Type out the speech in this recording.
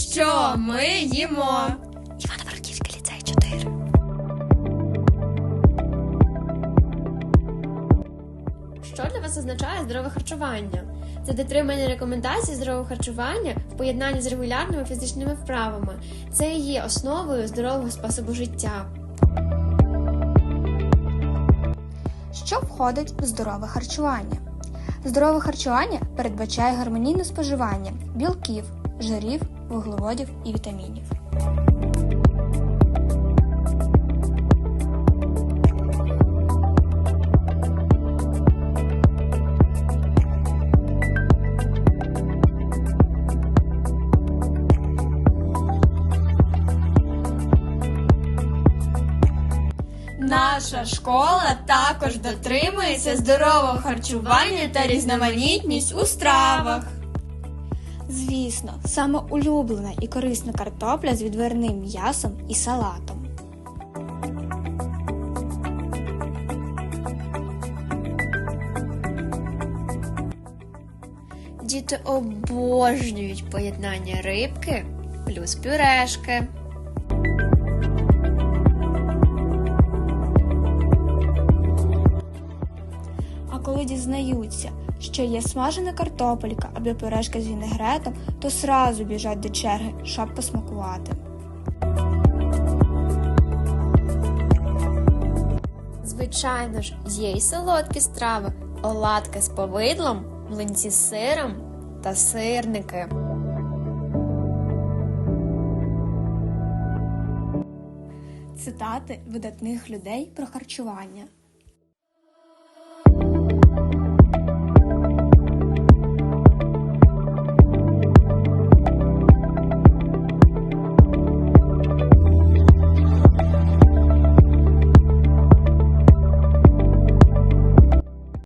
Що ми їмо? Івано-Франківський ліцей 4. Що для вас означає здорове харчування? Це дотримання рекомендацій здорового харчування в поєднанні з регулярними фізичними вправами. Це і є основою здорового способу життя. Що входить в здорове харчування? Здорове харчування передбачає гармонійне споживання білків, жирів, вуглеводів і вітамінів. Наша школа також дотримується здорового харчування та різноманітність у стравах. Звісно, саме улюблена і корисна картопля з відварним м'ясом і салатом. Діти обожнюють поєднання рибки плюс пюрешки. Коли дізнаються, що є смажена картопелька або пюрешка з вінегретом, то сразу біжать до черги, щоб посмакувати. Звичайно ж, є й солодкі страви, оладки з повидлом, млинці з сиром та сирники. Цитати видатних людей про харчування.